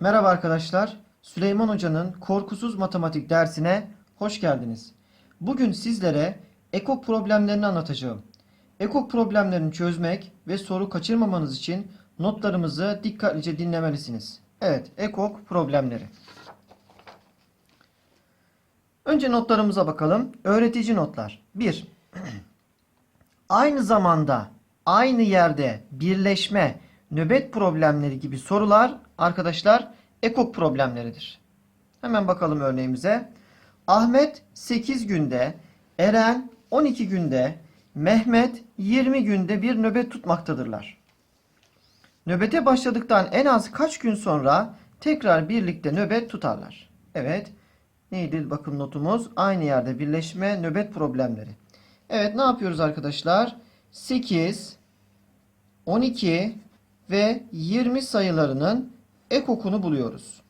Merhaba arkadaşlar. Süleyman Hoca'nın Korkusuz Matematik dersine hoş geldiniz. Bugün sizlere ekok problemlerini anlatacağım. Ekok problemlerini çözmek ve soru kaçırmamanız için notlarımızı dikkatlice dinlemelisiniz. Evet, ekok problemleri. Önce notlarımıza bakalım. Öğretici notlar. 1. Aynı zamanda aynı yerde birleşme, nöbet problemleri gibi sorular arkadaşlar ekok problemleridir. Hemen bakalım örneğimize. Ahmet 8 günde, Eren 12 günde, Mehmet 20 günde bir nöbet tutmaktadırlar. Nöbete başladıktan en az kaç gün sonra tekrar birlikte nöbet tutarlar? Evet. Neydi bakın notumuz? Aynı yerde birleşme, nöbet problemleri. Evet ne yapıyoruz arkadaşlar? 8, 12 ve 20 sayılarının ekokunu buluyoruz.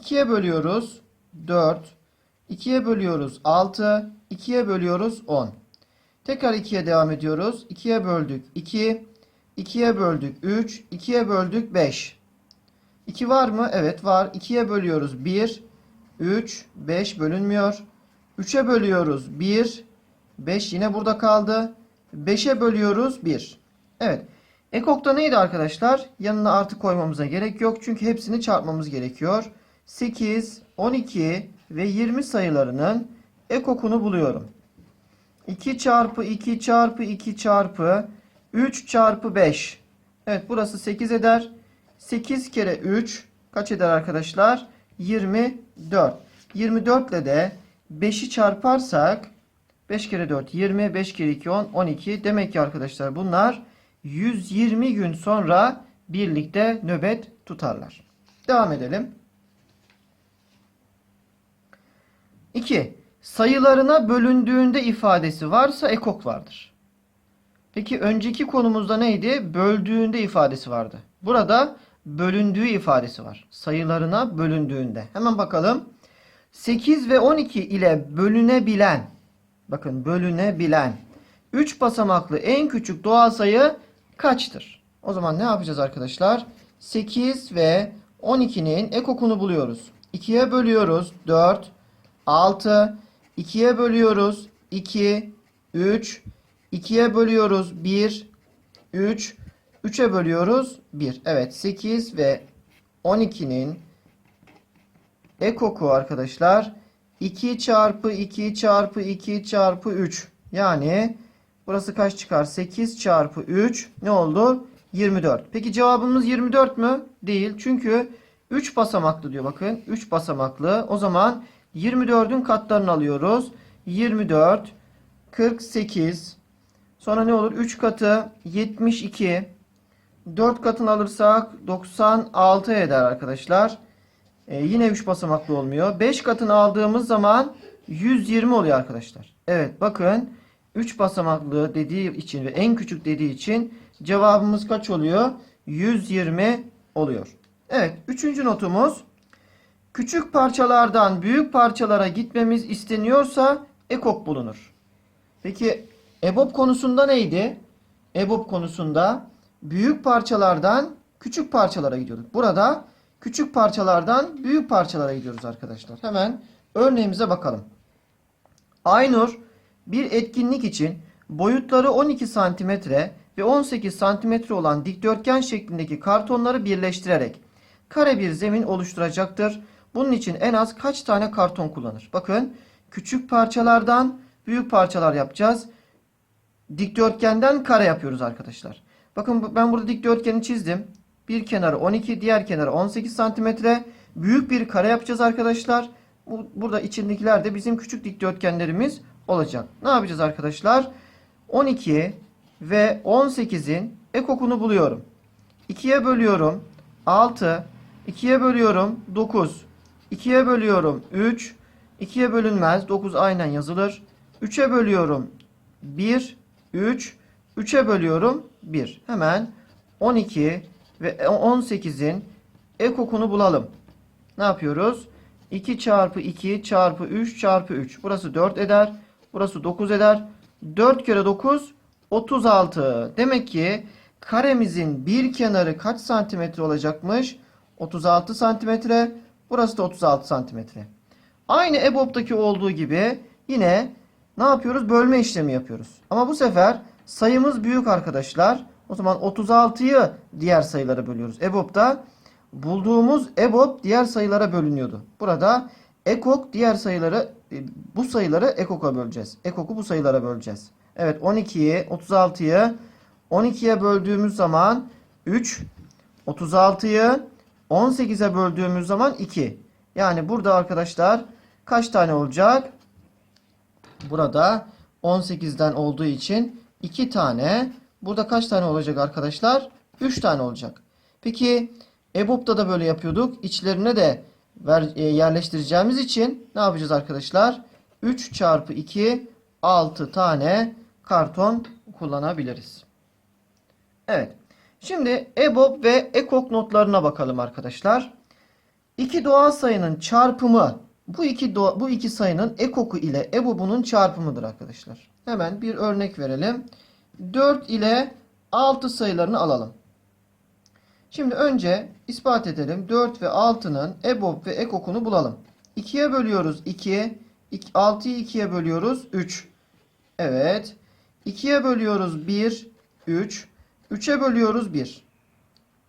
2'ye bölüyoruz 4, 2'ye bölüyoruz 6, 2'ye bölüyoruz 10. Tekrar 2'ye devam ediyoruz. 2'ye böldük 2, 2'ye böldük 3, 2'ye böldük 5. 2 var mı? Evet var. 2'ye bölüyoruz 1, 3, 5 bölünmüyor. 3'e bölüyoruz 1, 5 yine burada kaldı. 5'e bölüyoruz 1. Evet. Ekokta neydi arkadaşlar? Yanına artı koymamıza gerek yok. Çünkü hepsini çarpmamız gerekiyor. 8, 12 ve 20 sayılarının ekokunu buluyorum. 2 çarpı 2 çarpı 2 çarpı 3 çarpı 5. Evet burası 8 eder. 8 kere 3 kaç eder arkadaşlar? 24. 24 ile de 5'i çarparsak 5 kere 4 20, 5 kere 2 10, 12. Demek ki arkadaşlar bunlar 120 gün sonra birlikte nöbet tutarlar. Devam edelim. 2. Sayılarına bölündüğünde ifadesi varsa ekok vardır. Peki önceki konumuzda neydi? Böldüğünde ifadesi vardı. Burada bölündüğü ifadesi var. Sayılarına bölündüğünde. Hemen bakalım. 8 ve 12 ile bölünebilen bakın bölünebilen 3 basamaklı en küçük doğal sayı kaçtır? O zaman ne yapacağız arkadaşlar? 8 ve 12'nin ekokunu buluyoruz. 2'ye bölüyoruz 4, 6, 2'ye bölüyoruz 2, 3, 2'ye bölüyoruz 1, 3, 3'e bölüyoruz 1. Evet 8 ve 12'nin ekoku arkadaşlar 2 çarpı 2 çarpı 2 çarpı 3. Yani burası kaç çıkar? 8 çarpı 3 ne oldu? 24. Peki cevabımız 24 mü? Değil. Çünkü 3 basamaklı diyor bakın. 3 basamaklı. O zaman 24'ün katlarını alıyoruz. 24, 48. Sonra ne olur? 3 katı 72. 4 katını alırsak 96 eder arkadaşlar. Ee, yine 3 basamaklı olmuyor. 5 katını aldığımız zaman 120 oluyor arkadaşlar. Evet bakın 3 basamaklı dediği için ve en küçük dediği için cevabımız kaç oluyor? 120 oluyor. Evet üçüncü notumuz. Küçük parçalardan büyük parçalara gitmemiz isteniyorsa ekok bulunur. Peki EBOB konusunda neydi? EBOB konusunda büyük parçalardan küçük parçalara gidiyorduk. Burada küçük parçalardan büyük parçalara gidiyoruz arkadaşlar. Hemen örneğimize bakalım. Aynur bir etkinlik için boyutları 12 cm ve 18 cm olan dikdörtgen şeklindeki kartonları birleştirerek kare bir zemin oluşturacaktır. Bunun için en az kaç tane karton kullanır? Bakın küçük parçalardan büyük parçalar yapacağız. Dikdörtgenden kare yapıyoruz arkadaşlar. Bakın ben burada dikdörtgeni çizdim. Bir kenarı 12, diğer kenarı 18 santimetre. Büyük bir kare yapacağız arkadaşlar. Bu- Burada içindekiler de bizim küçük dikdörtgenlerimiz olacak. Ne yapacağız arkadaşlar? 12 ve 18'in ekokunu buluyorum. 2'ye bölüyorum 6, 2'ye bölüyorum 9, 2'ye bölüyorum 3, 2'ye bölünmez 9 aynen yazılır. 3'e bölüyorum 1, 3, 3'e bölüyorum 1. Hemen 12 ve 18'in ekokunu bulalım. Ne yapıyoruz? 2 çarpı 2 çarpı 3 çarpı 3. Burası 4 eder. Burası 9 eder. 4 kere 9 36. Demek ki karemizin bir kenarı kaç santimetre olacakmış? 36 santimetre. Burası da 36 santimetre. Aynı EBOB'daki olduğu gibi yine ne yapıyoruz? Bölme işlemi yapıyoruz. Ama bu sefer sayımız büyük arkadaşlar. O zaman 36'yı diğer sayılara bölüyoruz. EBOB'da bulduğumuz EBOB diğer sayılara bölünüyordu. Burada EKOK diğer sayıları e, bu sayıları EKOK'a böleceğiz. EKOK'u bu sayılara böleceğiz. Evet 12'yi 36'yı 12'ye böldüğümüz zaman 3 36'yı 18'e böldüğümüz zaman 2. Yani burada arkadaşlar kaç tane olacak? Burada 18'den olduğu için 2 tane. Burada kaç tane olacak arkadaşlar? 3 tane olacak. Peki EBOB'da da böyle yapıyorduk. İçlerine de ver, e, yerleştireceğimiz için ne yapacağız arkadaşlar? 3 çarpı 2 6 tane karton kullanabiliriz. Evet. Şimdi EBOB ve EKOK notlarına bakalım arkadaşlar. İki doğal sayının çarpımı bu iki bu iki sayının EKOK'u ile EBOB'unun çarpımıdır arkadaşlar. Hemen bir örnek verelim. 4 ile 6 sayılarını alalım. Şimdi önce ispat edelim. 4 ve 6'nın EBOB ve EKOK'unu bulalım. 2'ye bölüyoruz 2. 6'yı 2'ye bölüyoruz 3. Evet. 2'ye bölüyoruz 1, 3. 3'e bölüyoruz 1.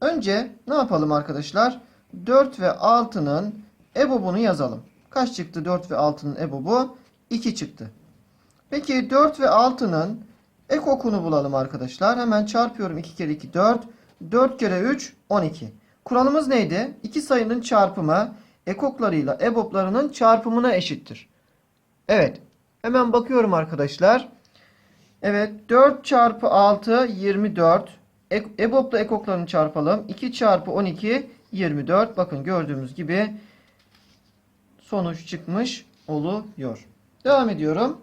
Önce ne yapalım arkadaşlar? 4 ve 6'nın EBOB'unu yazalım. Kaç çıktı 4 ve 6'nın EBOB'u? 2 çıktı. Peki 4 ve 6'nın ekokunu bulalım arkadaşlar. Hemen çarpıyorum 2 kere 2 4. 4 kere 3 12. Kuralımız neydi? İki sayının çarpımı ekoklarıyla EBOB'larının çarpımına eşittir. Evet. Hemen bakıyorum arkadaşlar. Evet 4 çarpı 6 24. E EBOB'la ekoklarını çarpalım. 2 çarpı 12 24. Bakın gördüğümüz gibi sonuç çıkmış oluyor. Devam ediyorum.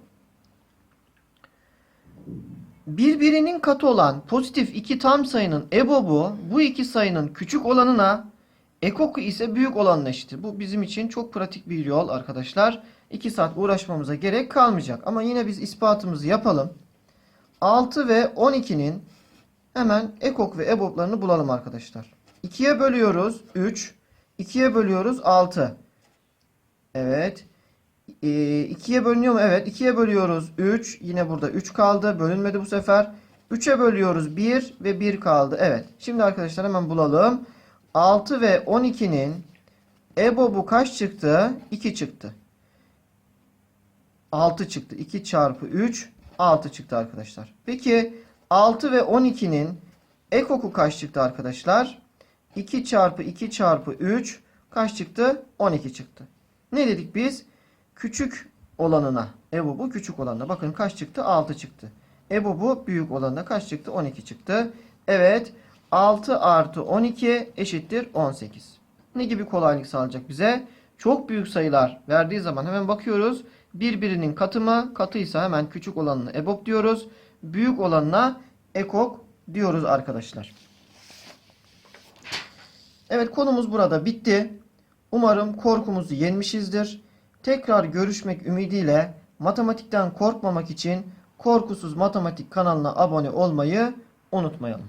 Birbirinin katı olan pozitif iki tam sayının EBOB'u bu iki sayının küçük olanına ekoku ise büyük olanına eşittir. Bu bizim için çok pratik bir yol arkadaşlar. 2 saat uğraşmamıza gerek kalmayacak. Ama yine biz ispatımızı yapalım. 6 ve 12'nin hemen ekok ve EBOB'larını bulalım arkadaşlar. 2'ye bölüyoruz 3. 2'ye bölüyoruz 6. Evet. 2'ye bölünüyor mu? Evet. 2'ye bölüyoruz 3. Yine burada 3 kaldı. Bölünmedi bu sefer. 3'e bölüyoruz 1 ve 1 kaldı. Evet. Şimdi arkadaşlar hemen bulalım. 6 ve 12'nin EBOB'u kaç çıktı? 2 çıktı. 6 çıktı. 2 çarpı 3 6 çıktı arkadaşlar. Peki 6 ve 12'nin ekoku kaç çıktı arkadaşlar? 2 çarpı 2 çarpı 3 kaç çıktı? 12 çıktı. Ne dedik biz? Küçük olanına. EBOB'u küçük olanına. Bakın kaç çıktı? 6 çıktı. EBOB'u büyük olanına kaç çıktı? 12 çıktı. Evet. 6 artı 12 eşittir 18. Ne gibi kolaylık sağlayacak bize? Çok büyük sayılar verdiği zaman hemen bakıyoruz. Birbirinin katı mı? Katıysa hemen küçük olanına EBOB diyoruz. Büyük olanına EKOK diyoruz arkadaşlar. Evet konumuz burada bitti. Umarım korkumuzu yenmişizdir. Tekrar görüşmek ümidiyle matematikten korkmamak için Korkusuz Matematik kanalına abone olmayı unutmayalım.